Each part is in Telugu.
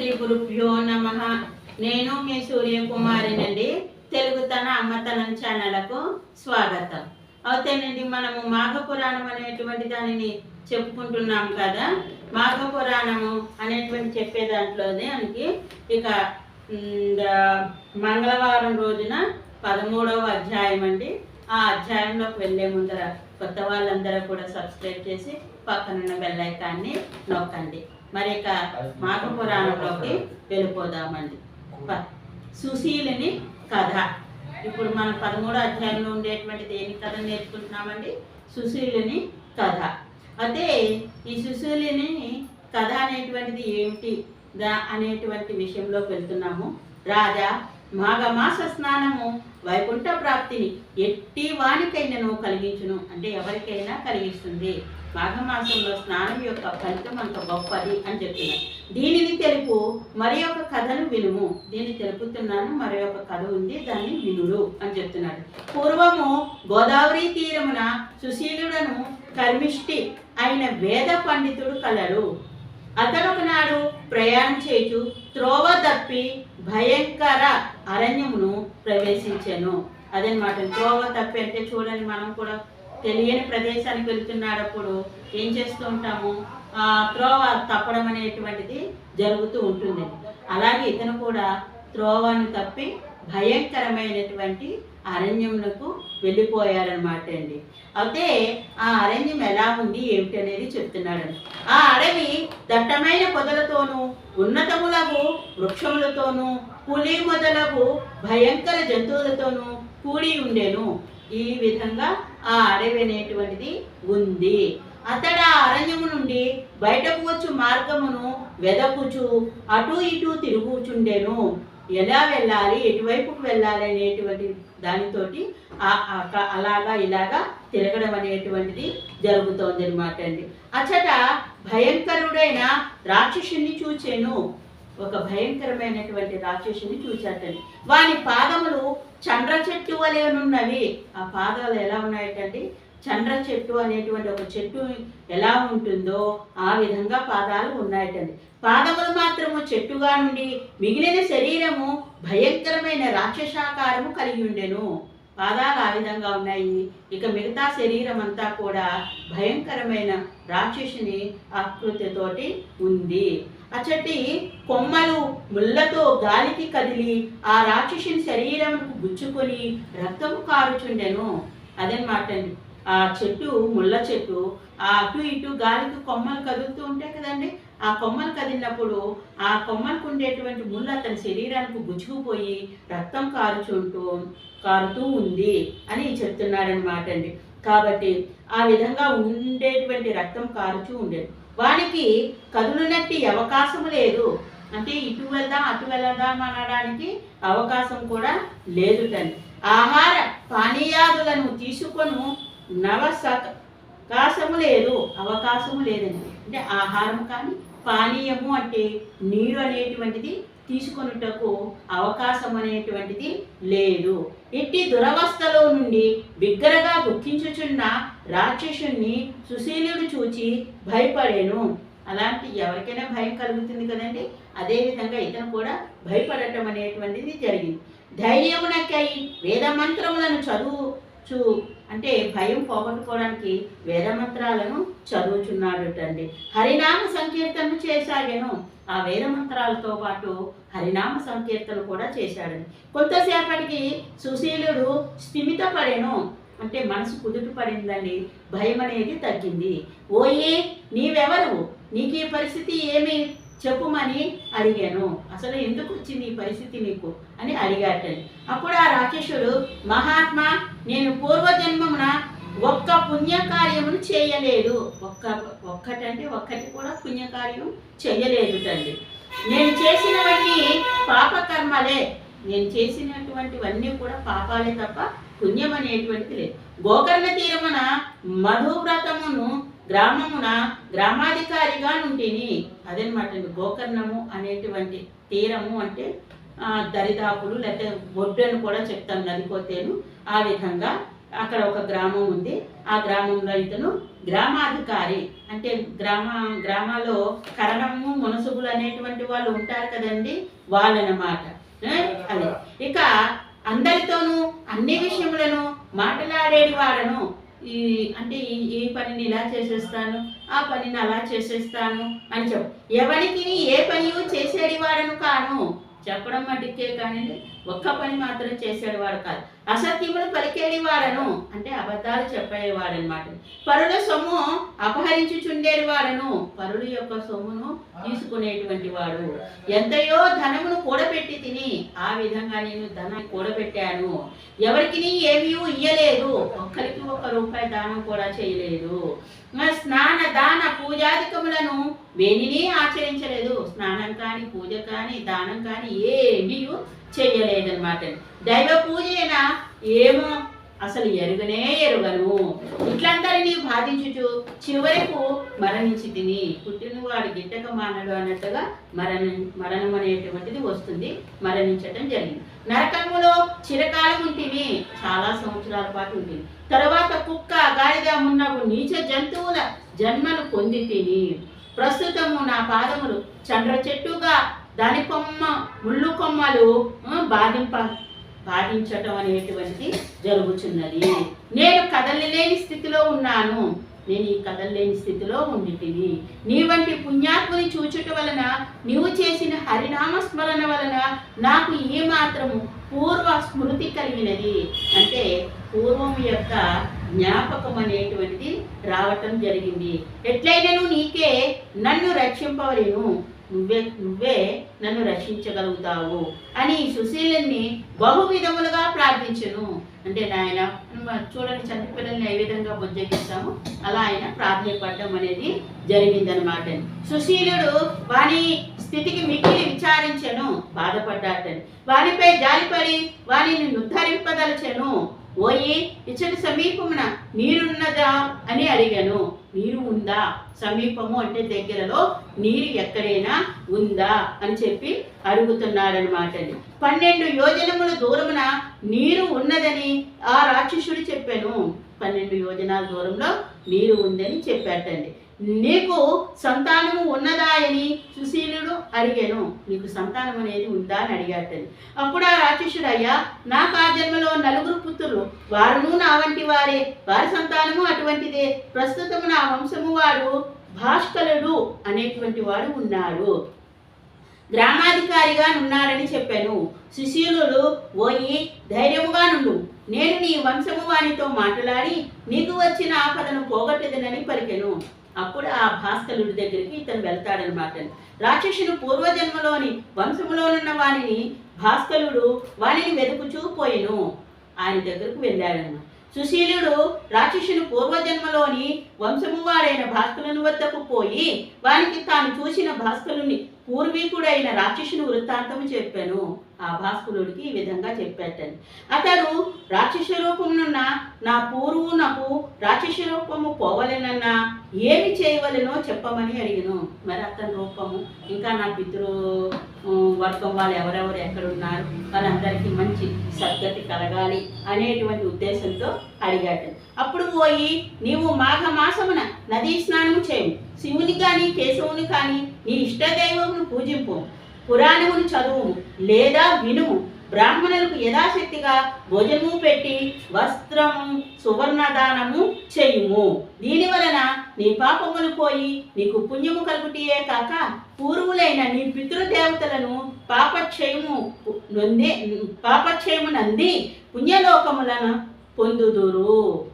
శ్రీ గురుభ్యో నమ. నేను మీ సూర్యకుమారినండి. తెలుగు తన అమ్మతనం ఛానళ్ళకు స్వాగతం. అవుతానండి మనము మాఘ పురాణం అనేటువంటి దానిని చెప్పుకుంటున్నాం కదా. మాఘపురాణము అనేటువంటి చెప్పే దాంట్లోనే మనకి ఇక మంగళవారం రోజున పదమూడవ అధ్యాయం అండి. ఆ అధ్యాయంలోకి వెళ్ళే ముందర కొత్త వాళ్ళందరూ కూడా సబ్స్క్రైబ్ చేసి పక్కనున్న బెల్లైకాన్ని నొక్కండి. మరి ఇక మాఘ పురాణంలోకి వెళ్ళిపోదామండి. సుశీలిని కథ. ఇప్పుడు మనం పదమూడో అధ్యాయంలో ఉండేటువంటి దేని కథ నేర్చుకుంటున్నామండి? సుశీలిని కథ. అయితే ఈ సుశీలిని కథ అనేటువంటిది ఏమిటి? దా అనేటువంటి విషయంలోకి వెళ్తున్నాము. రాజా మాఘమాస స్నానము వైకుంఠ ప్రాప్తిని ఎట్టి వానికైనను కలిగించును. అంటే ఎవరికైనా కలిగిస్తుంది. మాఘమాసంలో స్నానం యొక్క ఫలితం అంత గొప్పది అని చెప్తున్నారు. దీనిని తెలుపు మరి ఒక కథను వినుము. దీన్ని తెలుపుతున్నాను మరి ఒక కథ ఉంది దాన్ని వినుడు అని చెప్తున్నాడు పూర్వము గోదావరి తీరమున సుశీలుడను కర్మిష్టి అయిన వేద పండితుడు కలడు. అతను ఒకనాడు ప్రయాణం చేయుచు త్రోవ తప్పి భయంకర అరణ్యమును ప్రవేశించాను. అదనమాట త్రోవ తప్పి అంటే చూడండి మనం కూడా తెలియని ప్రదేశానికి వెళ్తున్నప్పుడు ఏం చేస్తూ ఉంటాము? ఆ త్రోవ తప్పడం అనేటువంటిది జరుగుతూ ఉంటుంది. అలాగే ఇతను కూడా త్రోవను తప్పి భయంకరమైనటువంటి అరణ్యములకు వెళ్ళిపోయారనమాట అండి. అయితే ఆ అరణ్యం ఎలా ఉంది ఏమిటి అనేది చెప్తున్నాడు. ఆ అడవి దట్టమైన పొదలతోనూ ఉన్నతములకు వృక్షములతోనూ పులి మొదలగు భయంకర జంతువులతోనూ కూడి ఉండేను. ఈ విధంగా ఆ అడవి అనేటువంటిది ఉంది. అతడు ఆ అరణ్యము నుండి బయటకు వచ్చు మార్గమును వెదకుచు అటు ఇటు తిరుగుచుండెను. ఎలా వెళ్ళాలి ఎటువైపుకు వెళ్ళాలి అనేటువంటి దానితోటి అలాగా ఇలాగా తిరగడం అనేటువంటిది జరుగుతోంది అనమాట అండి. అచ్చట భయంకరుడైన రాక్షసుని చూచాను. ఒక భయంకరమైనటువంటి రాక్షసుని చూచాటండి వాని పాదములు చండ్ర చెట్టు వలెనున్నవి ఆ పాదాలు ఎలా ఉన్నాయటండి? చండ్ర చెట్టు అనేటువంటి ఒక చెట్టు ఎలా ఉంటుందో ఆ విధంగా పాదాలు ఉన్నాయటండి. పాదములు మాత్రము చెట్టుగా నుండి మిగిలిన శరీరము భయంకరమైన రాక్షసాకారము కలిగి ఉండెను. పాదాలు ఆ విధంగా ఉన్నాయి. ఇక మిగతా శరీరం అంతా కూడా భయంకరమైన రాక్షసుని ఆకృతితోటి ఉంది. అచ్చటి కొమ్మలు ముళ్ళతో గాలికి కదిలి ఆ రాక్షసుని శరీరం గుచ్చుకొని రక్తము కారుచుండెను. అదనమాట అండి. ఆ చెట్టు ముళ్ళ చెట్టు ఆ అటు ఇటు గాలికి కొమ్మలు కదులుతూ ఉంటాయి కదండి. ఆ కొమ్మలు కదిలినప్పుడు ఆ కొమ్మలకు ఉండేటువంటి ముళ్ళు అతని శరీరానికి గుచ్చుకుపోయి రక్తం కారుచుంటూ కారుతూ ఉంది అని చెప్తున్నాడనమాట అండి. కాబట్టి ఆ విధంగా ఉండేటువంటి రక్తం కారుచూ ఉండేది. వానికి కదులునట్టి అవకాశం లేదు. అంటే ఇటు వెళ్దాం అటు వెళ్దాం అనడానికి అవకాశం కూడా లేదు తండ్రి ఆహార పానీయాదులను తీసుకొను నవసకాశము లేదు అవకాశము లేదండి. అంటే ఆహారం కానీ పానీయము అంటే నీరు అనేటువంటిది తీసుకొనుటకు అవకాశం అనేటువంటిది లేదు. ఇట్టి దురవస్థలో నుండి బిగ్గరగా దుఃఖించుచున్న రాక్షసుణ్ణి సుశీలుడు చూచి భయపడేను. అలాంటి ఎవరికైనా భయం కలుగుతుంది కదండి? అదేవిధంగా ఇతను కూడా భయపడటం అనేటువంటిది జరిగింది. ధైర్యమునకై వేద మంత్రములను చదువుచు అంటే భయం పోగొట్టుకోవడానికి వేదమంత్రాలను చదువుచున్నాడుటండి. హరినామ సంకీర్తనను చేశాగను ఆ వేదమంత్రాలతో పాటు హరినామ సంకీర్తన కూడా చేశాడని. కొంతసేపటికి సుశీలుడు స్థిమితపడెను. అంటే మనసు కుదుట పడిందండి భయం అనేది తగ్గింది. ఓయే నీవెవరు నీకు ఈ పరిస్థితి ఏమి? చెప్పుమని అడిగాను. అసలు ఎందుకు వచ్చింది ఈ పరిస్థితి నీకు అని అడిగాటండి అప్పుడు ఆ రాక్షసుడు మహాత్మా నేను పూర్వజన్మమున ఒక్క పుణ్యకార్యమును చేయలేదు. ఒక్క ఒక్కటంటే ఒక్కటి కూడా పుణ్యకార్యం చేయలేదు తండ్రి. నేను చేసినవన్నీ పాపకర్మలే. నేను చేసినటువంటివన్నీ కూడా పాపాలే తప్ప పుణ్యం అనేటువంటిది లేదు. గోకర్ణ తీరమున మధువ్రతమును గ్రామమున గ్రామాధికారిగా నుంటిని అదనమాట గోకర్ణము అనేటువంటి తీరము అంటే దరిదాపులు లేకపోతే బొడ్డను కూడా చెప్తాం నదిపోతేను ఆ విధంగా అక్కడ ఒక గ్రామం ఉంది. ఆ గ్రామంలో ఇతను గ్రామాధికారి. అంటే గ్రామ గ్రామాల్లో కరణము మునసుగులు అనేటువంటి వాళ్ళు ఉంటారు కదండి వాళ్ళనమాట. అదే. ఇక అందరితోనూ అన్ని విషయములను మాట్లాడేది వాడను ఈ అంటే ఈ ఈ పనిని ఇలా చేసేస్తాను ఆ పనిని అలా చేసేస్తాను అని చెప్పు. ఎవరికి ఏ పని చేసేది వాడను కాను. చెప్పడం మటుకే కానీ ఒక్క పని మాత్రం చేసేవాడు కాదు. అసత్యములు పలికేది వాడను అంటే అబద్ధాలు చెప్పేవాడనమాట. పరుల సొమ్ము అపహరించుచుండేది వాడను పరుల యొక్క సొమ్మును తీసుకునేటువంటి వాడు ఎంతయో ధనమును కూడబెట్టి తిని ఆ విధంగా నేను ధనం కూడబెట్టాను. ఎవరికి ఏమీ ఇయ్యలేదు. ఒక్కరికి ఒక్క రూపాయి దానం కూడా చేయలేదు. స్నాన దాన పూజాధికములను వేణిని ఆచరించలేదు. స్నానం కానీ పూజ కానీ దానం కానీ ఏమీ చెయ్యలేదనమాట దైవ పూజ ఏమో అసలు ఎరుగనే ఎరుగను. ఇట్లందరినీ బాధించుచు చివరకు మరణించి తిని పుట్టినవాడు గిట్టక మానడు అన్నట్టుగా మరణ మరణం అనేటువంటిది వస్తుంది. మరణించటం జరిగింది. నరకములో చిరకాలం ఉంటుంది చాలా సంవత్సరాల పాటు ఉంటుంది. తర్వాత కుక్క గాడిద మున్నగు నీచ జంతువుల జన్మను పొంది తిని ప్రస్తుతము నా పాదములు చండ్ర చెట్టుగా దాని కొమ్మ ముళ్ళు కొమ్మలు బాధింప బాధించటం అనేటువంటిది జరుగుతున్నది నేను కదలలేని స్థితిలో ఉన్నాను. నేను ఈ కదలలేని స్థితిలో ఉండితిని. నీ వంటి పుణ్యాత్ముని చూచుట వలన నీవు చేసిన హరినామ స్మరణ వలన నాకు ఏ మాత్రము పూర్వ స్మృతి కలిగినది. అంటే పూర్వం యొక్క జ్ఞాపకం అనేటువంటిది రావటం జరిగింది. ఎట్లయినను నీకే నన్ను రక్షింపవలేను. నువ్వే నువ్వే నన్ను రక్షించగలుగుతావు అని సుశీలని బహు విధములుగా ప్రార్థించను. అంటే నాయన చూడండి చంద్రపిల్లల్ని ఏ విధంగా బుజ్జగిస్తాము అలా ఆయన ప్రార్థనపడడం అనేది జరిగిందనమాట సుశీలుడు వాని స్థితికి మిక్కిలి విచారించను బాధపడ్డాటని వానిపై జాలిపడి వానిని ఉద్ధరింపదలచెను. ఓయి ఇచ్చటి సమీపమున నీరున్నదా అని అడిగాను. నీరు ఉందా? సమీపము అంటే దగ్గరలో నీరు ఎక్కడైనా ఉందా అని చెప్పి అడుగుతున్నాడనమాట పన్నెండు యోజనముల దూరమున నీరు ఉన్నదని ఆ రాక్షసుడు చెప్పాను. పన్నెండు యోజనాల దూరంలో నీరు ఉందని చెప్పాటండి నీకు సంతానము ఉన్నదా అని సుశీలుడు అడిగాను. నీకు సంతానం అనేది ఉందా అని అడిగాడు అప్పుడు ఆ రాక్షసుడు అయ్యా నాకు ఆ జన్మలో నలుగురు పుత్రులు. వారును నా వంటి వారే. వారి సంతానము అటువంటిదే. ప్రస్తుతం నా వంశము వాడు భాస్కరుడు అనేటువంటి వాడు ఉన్నాడు. గ్రామాధికారిగా ఉన్నాడని చెప్పాను. సుశీలుడు ఓయి ధైర్యముగా నుండు. నేను నీ వంశము వానితో మాట్లాడి నీకు వచ్చిన ఆపదను పోగొట్టదనని పలికెను. అప్పుడు ఆ భాస్కరుడి దగ్గరికి ఇతను వెళ్తాడనమాట. రాక్షసుడు పూర్వజన్మలోని వంశములోనున్న వానిని భాస్కరుడు వానిని వెతుకుచూ పోయెను. ఆయన దగ్గరకు వెళ్ళాడనమాట. సుశీలుడు రాక్షసుని పూర్వజన్మలోని వంశము వాడైన భాస్కరుని వద్దకు పోయి వానికి తాను చూసిన భాస్కరుని పూర్వీకుడైన రాక్షసుని వృత్తాంతము చెప్పాను. ఆ భాస్కరుడికి ఈ విధంగా చెప్పాటని. అతడు రాక్షస రూపమునున్న నా పూర్వు నాకు రాక్షస రూపము పోవలెనన్నా ఏమి చేయవలెనో చెప్పమని అడిగాను. మరి అతని రూపము? ఇంకా నా పితృ వర్గం వాళ్ళు ఎవరెవరు ఎక్కడున్నారు వాళ్ళందరికీ మంచి సద్గతి కలగాలి అనేటువంటి ఉద్దేశంతో అడిగాడు. అప్పుడు పోయి నీవు మాఘమాసమున నదీ స్నానము చేయు. శివుని కానీ కేశవుని కానీ నీ ఇష్టదైవమును పూజింపు. పురాణమును చదువుము లేదా వినుము బ్రాహ్మణులకు యథాశక్తిగా భోజనము పెట్టి వస్త్రము సువర్ణదానము చేయుము. దీని వలన నీ పాపములు పోయి నీకు పుణ్యము కలుగుటియే కాక పూర్వులైన నీ పితృదేవతలను పాపక్షయము నొంది పాపక్షయము నంది పుణ్యలోకములను పొందుదురు.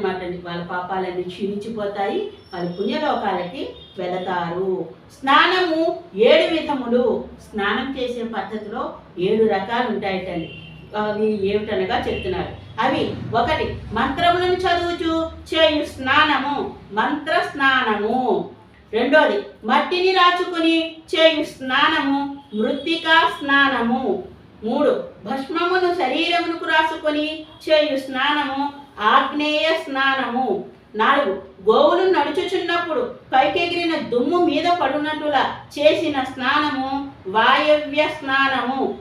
అనమాట అండి వాళ్ళ పాపాలన్నీ క్షీణించిపోతాయి. వాళ్ళు పుణ్యలోకాలకి వెళతారు. స్నానము ఏడు విధములు. స్నానం చేసే పద్ధతిలో ఏడు రకాలు ఉంటాయటండి అవి ఏమిటనగా చెప్తున్నారు. అవి ఒకటి మంత్రములను చదువుచు చేయు స్నానము. మంత్ర స్నానము. రెండోది మట్టిని రాచుకుని చేయు స్నానము. మృత్తికా స్నానము. మూడు భస్మమును శరీరమునకు రాసుకొని చేయు స్నానము. ఆగ్నేయ స్నానము. నాలుగు గోవులు నడుచుచున్నప్పుడు పైకెగిరిన దుమ్ము మీద పడునట్టులా చేసిన స్నానము వాయవ్య స్నానము.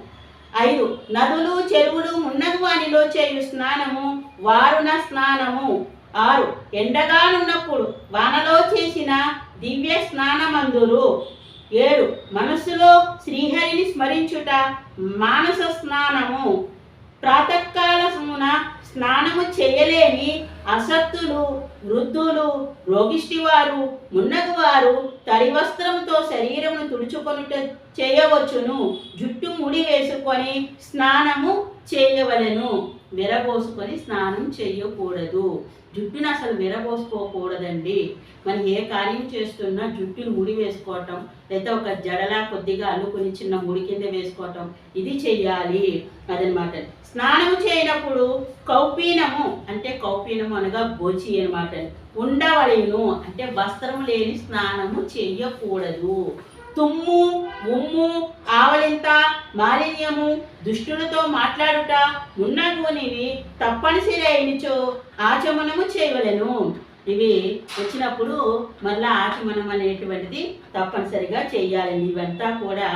ఐదు నదులు చెరువులు మున్నగు వానిలో చేయు స్నానము వారుణ స్నానము. ఆరు ఎండగానున్నప్పుడు వానలో చేసిన దివ్య స్నానమందురు ఏడు మనస్సులో శ్రీహరిని స్మరించుట మానస స్నానము. ప్రాతకాలమున స్నానము చేయలేని అసత్తులు వృద్ధులు రోగిష్టివారు మున్నగువారు తడి వస్త్రంతో శరీరమును తుడుచుకొనుట చేయవచ్చును. జుట్టు ముడి వేసుకొని స్నానము చేయవలెను. విరబోసుకొని స్నానం చేయకూడదు జుట్టును అసలు విరబోసుకోకూడదండి. మనం ఏ కార్యం చేస్తున్నా జుట్టును ముడి వేసుకోవటం లేదా ఒక జడలా కొద్దిగా అల్లుకుని చిన్న ముడి కింద వేసుకోవటం ఇది చెయ్యాలి అదనమాట. స్నానం చేయనప్పుడు కౌపీనము అంటే కౌపీనము అనగా గోచి అనమాట ఉండవలేను అంటే వస్త్రం లేని స్నానము చేయకూడదు తుమ్ము ఉమ్ము ఆవలింత మాలిన్యము దుష్టులతో మాట్లాడుట ఉన్నగునివి తప్పనిసరి అయినచో ఆచమనము చేయవలెను. ఇవి వచ్చినప్పుడు మళ్ళా ఆచమనం అనేటువంటిది తప్పనిసరిగా చేయాలండి ఇవంతా కూడా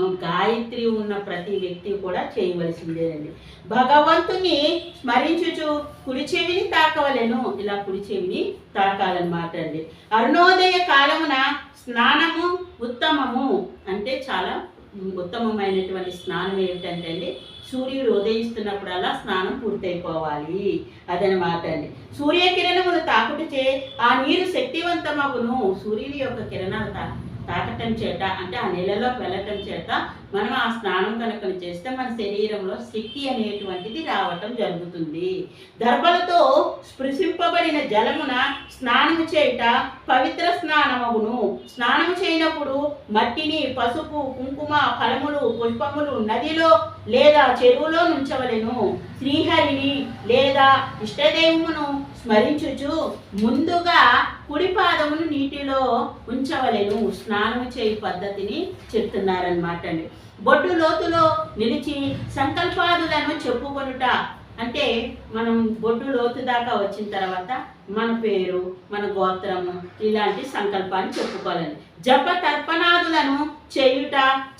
గాయత్రి ఉన్న ప్రతి వ్యక్తి కూడా చేయవలసిందేనండి. భగవంతుని స్మరించుచు కుడి చెవిని తాకవలెను. ఇలా కుడి చెవిని తాకాలన్నమాట అండి. అరుణోదయ కాలమున స్నానము ఉత్తమము అంటే చాలా ఉత్తమమైనటువంటి స్నానం ఏమిటంటే అండి సూర్యుడు ఉదయిస్తున్నప్పుడల్లా స్నానం పూర్తయిపోవాలి అదనమాట అండి. సూర్యకిరణములు తాకుటచే ఆ నీరు శక్తివంతమగును. సూర్యుని యొక్క కిరణాలు తాకు తాకటం చేత అంటే ఆ నీళ్ళలోకి వెళ్ళటం చేత మనం ఆ స్నానం కనుక చేస్తే మన శరీరంలో శక్తి అనేటువంటిది రావటం జరుగుతుంది. దర్భలతో స్పృశింపబడిన జలమున స్నానము చేయుట పవిత్ర స్నానమగును. స్నానము చేయనప్పుడు మట్టిని పసుపు కుంకుమ ఫలములు పుష్పములు నదిలో లేదా చెరువులో నుంచవలెను. శ్రీహరిని లేదా ఇష్టదేవును స్మరించుచు ముందుగా కుడిపాదమును నీటిలో ఉంచవలెను. స్నానము చేయి పద్ధతిని చెప్తున్నారనమాట అండి. బొడ్డు లోతులో నిలిచి సంకల్పాదులను చెప్పుకొనుట అంటే మనం బొడ్డు లోతు దాకా వచ్చిన తర్వాత మన పేరు మన గోత్రము ఇలాంటి సంకల్పాన్ని చెప్పుకోవాలండి. జప తర్పణాదులను చేయుట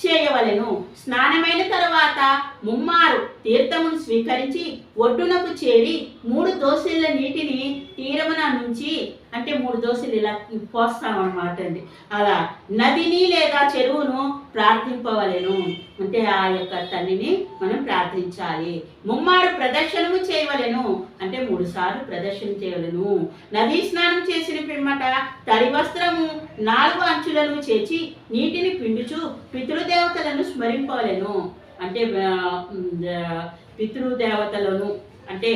చేయవలెను. స్నానమైన తర్వాత ముమ్మారు తీర్థమును స్వీకరించి ఒడ్డునకు చేరి మూడు దోశల నీటిని తీరమున నుంచి అంటే మూడు దోశలు ఇలా పోస్తామన్నమాట అండి. అలా నదిని లేదా చెరువును ప్రార్థింపవలెను. అంటే ఆ యొక్క తల్లిని మనం ప్రార్థించాలి. ముమ్మారు ప్రదర్శనము చేయవలెను. అంటే మూడు సార్లు ప్రదర్శన చేయవలెను. నదీ స్నానం చేసిన పిమ్మట తడి వస్త్రము నాలుగు అంచులను చేర్చి నీటిని పిండుచు పితృదేవతలను స్మరింపలేను అంటే పితృదేవతలను. అంటే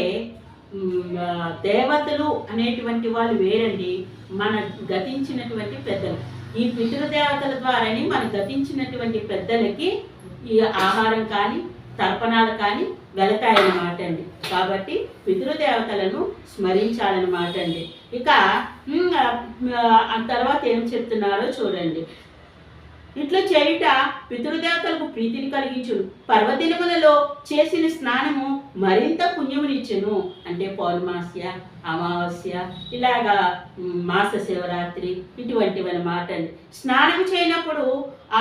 దేవతలు అనేటువంటి వాళ్ళు వేరండి. మన గతించినటువంటి పెద్దలు. ఈ పితృదేవతల ద్వారానే మన గతించినటువంటి పెద్దలకి ఈ ఆహారం కానీ తర్పణాలు కానీ వెళతాయన్నమాట అండి కాబట్టి పితృదేవతలను స్మరించాలన్నమాట అండి ఇక ఆ, ఆ తర్వాత ఏం చెప్తున్నారో చూడండి. ఇట్లా చేయుట పితృదేవతలకు ప్రీతిని కలిగించును. పర్వదినములలో చేసిన స్నానము మరింత పుణ్యమునిచ్చును అంటే పౌర్ణమాస్య అమావాస్య ఇలాగా మాస శివరాత్రి ఇటువంటివన్న మాట అండి స్నానం చేయనప్పుడు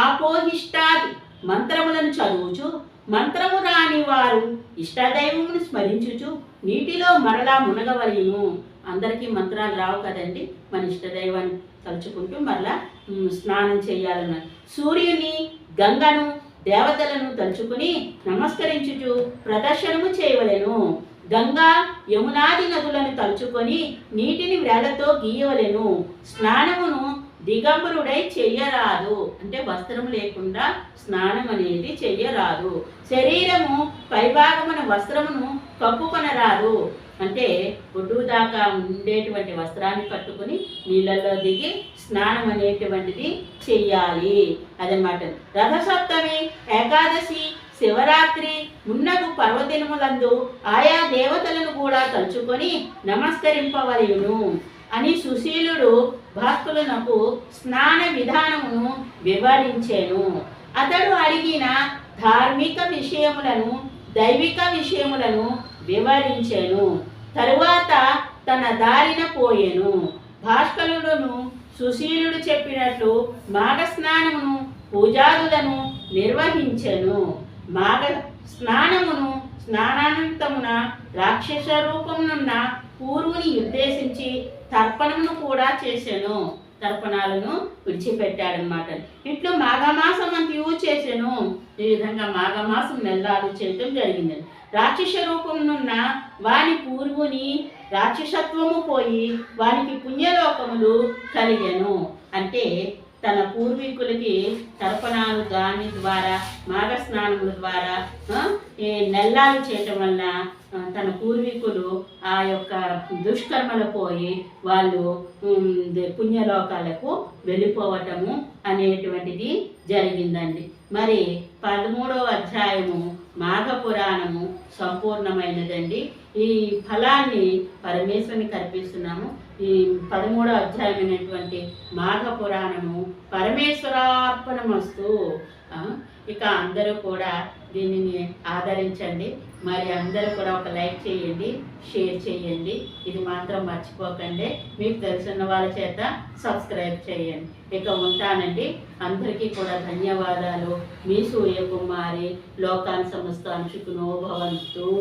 ఆపోహిష్టాది మంత్రములను చదువుచు మంత్రము రాని వారు ఇష్టదైవమును స్మరించుచు నీటిలో మరలా మునగవలెను. అందరికీ మంత్రాలు రావు కదండి. మన ఇష్టదైవాన్ని తలుచుకుంటూ మరలా స్నానం చేయాలన్నారు. సూర్యుని గంగను దేవతలను తలుచుకుని నమస్కరించుచు ప్రదర్శనము చేయవలెను. గంగా యమునాది నదులను తలుచుకొని నీటిని వేలతో గీయవలెను. స్నానమును దిగంబరుడై చెయ్యరాదు. అంటే వస్త్రం లేకుండా స్నానం అనేది చెయ్యరాదు. శరీరము పైభాగమున వస్త్రమును కప్పుకొనరాదు. అంటే ఒడ్డు దాకా ఉండేటువంటి వస్త్రాన్ని కట్టుకుని నీళ్ళల్లో దిగి స్నానం అనేటువంటిది చెయ్యాలి. అదనమాట రథసప్తమి ఏకాదశి శివరాత్రి మున్నగు పర్వదినములందు ఆయా దేవతలను కూడా తలుచుకొని నమస్కరింపవలయును అని సుశీలుడు భక్తులకు స్నాన విధానమును వివరించాను. అతడు అడిగిన ధార్మిక విషయములను దైవిక విషయములను వివరించెను. తరువాత తన దారిన పోయెను. భాస్కరుడును సుశీలుడు చెప్పినట్లు మాఘ స్నానమును పూజాదులను నిర్వహించెను. మాఘ స్నానమును స్నానానంతమున రాక్షస రూపమునున్న పూర్వుని ఉద్దేశించి తర్పణమును కూడా చేశాను తర్పణాలను విడిచిపెట్టాడనమాట ఇట్లు మాఘమాసం అంతయు చేశాను ఈ విధంగా మాఘమాసం నెల్లాలు చేయటం జరిగింది. రాక్షస రూపమునున్న వాని పూర్వుని రాక్షసత్వము పోయి వానికి పుణ్యలోకములు కలిగను. అంటే తన పూర్వీకులకి తర్పణాలు దాని ద్వారా మాఘ ద్వారా నెల్లాలు చేయటం వల్ల తన పూర్వీకులు ఆ యొక్క దుష్కర్మలు పోయి వాళ్ళు పుణ్యలోకాలకు వెళ్ళిపోవటము అనేటువంటిది జరిగిందండి. మరి పదమూడవ అధ్యాయము మాఘ పురాణము సంపూర్ణమైనదండి. ఈ ఫలాన్ని పరమేశ్వరుని కల్పిస్తున్నాము. ఈ పదమూడో అధ్యాయమైనటువంటి మాఘ పురాణము పరమేశ్వరార్పణమస్తు ఇక అందరూ కూడా దీనిని ఆదరించండి. మరి అందరూ కూడా ఒక లైక్ చేయండి షేర్ చేయండి. ఇది మాత్రం మర్చిపోకండి. మీకు తెలిసిన వాళ్ళ చేత సబ్స్క్రైబ్ చేయండి. ఇక ఉంటానండి. అందరికీ కూడా ధన్యవాదాలు. మీ సూర్యకుమారి లోకాన్ సంస్థ అంచుకునో భవంతు.